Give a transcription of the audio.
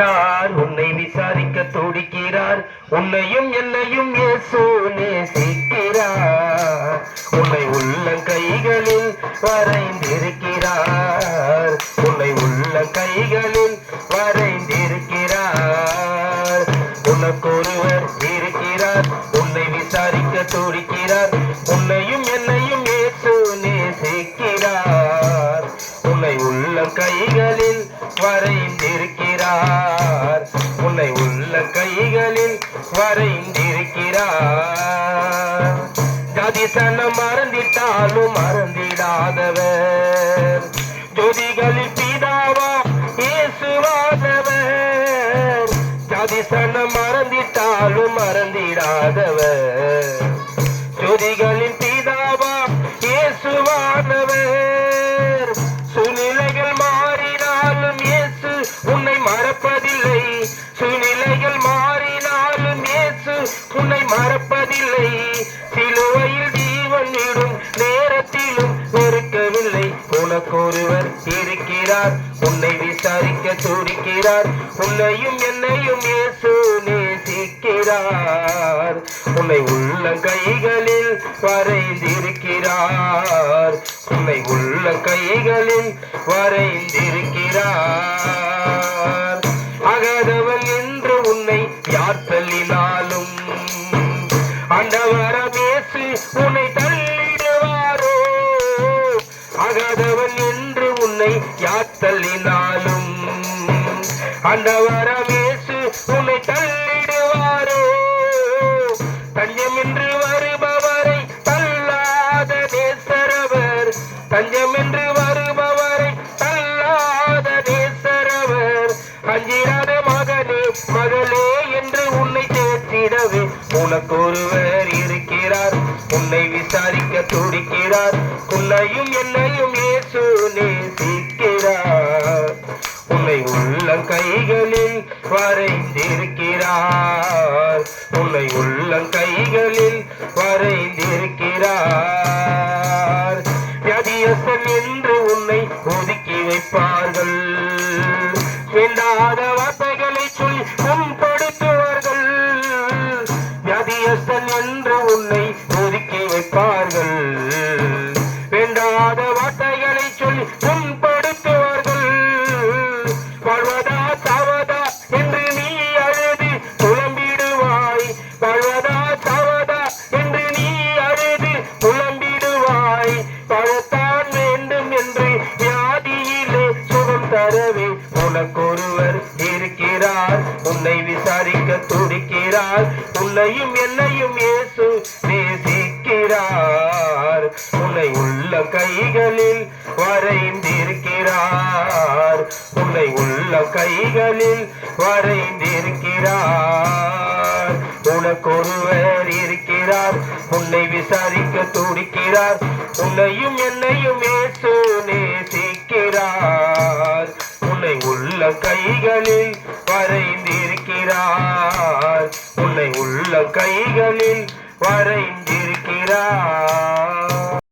நேசிக்கிறார் உன்னை விசாரிக்க துடிக்கிறார். உன்னையும் என்னையும் இயேசு நேசிக்கிறார். உன்னை உள்ள கைகளில் வரைந்திருக்கிறார். உன்னை உள்ள கைகளில் வரைந்திருக்கிறார். உனக்கொருவர் இருக்கிறார். உன்னை விசாரிக்க துடிக்கிறார். உள்ள கைகளில் வரைந்திருக்கிறார் உன்னை உள்ள கைகளில் வரைந்திருக்கிறார் ஜாதி சனம் மறந்திட்டாலும் மறந்திடாதவர். ஜோதிகளில் பிதாவா இயேசுவாதவர் ஜாதி சனம் மறந்திட்டாலும் மறந்திடாதவர். ஜோதிகளின் பிதாவா இயேசுவானவர் உன்னையும் என்னையும் இயேசு நேசிக்கிறார். உன்னை உள்ள கைகளில் வரைந்திருக்கிறார். உன்னை உள்ள கைகளில் வரைந்திருக்கிறார். அகதவன் என்று உன்னை யார் தள்ளினாலும் ஆண்டவரமேசு உன்னை தள்ளிடுவாரோ? அகதவன் என்று உன்னை யார் தள்ளினாலும் ஆண்டவரமேசு உன்னை தள்ளிடுவாரோ? தஞ்சம் என்று வருபவரை தள்ளாத நேசரவர். தஞ்சம் என்று வருபவரை தள்ளாத நேசரவர். அஞ்சிராத மகனே மகளே என்று உன்னை சேர்த்திடவே. உனக்கொருவர் இருக்கிறார் உன்னை விசாரிக்க துடிக்கிறார். உன்னையும் என்னையும் இயேசு நேசிக்கிறார் உள்ள கைகளில் வரைந்திருக்கிறார். உன்னை உள்ள கைகளில் வரைந்திருக்கிறார். வியாதியஸ்தன் என்று உன்னை ஒதுக்கி வைப்பார்கள். வேண்டாத வார்த்தைகளை சொல்லி புண்படுத்துவார்கள் வியாதியஸ்தன் என்று உன்னை ஒதுக்கி வைப்பார்கள். தரவே உனக்கொருவர் இருக்கிறார். உன்னை விசாரிக்க துடிக்கிறார். உன்னையும் என்னையும் இயேசு நேசிக்கிறார். உன்னை உள்ள கைகளில் வரைந்திருக்கிறார். உன்னை உள்ள கைகளில் வரைந்திருக்கிறார். உனக்கொருவர் இருக்கிறார். உன்னை விசாரிக்க துடிக்கிறார். உன்னையும் என்னையும் இயேசு உன்னை உள்ள கைகளில் வரைந்திருக்கிறார்.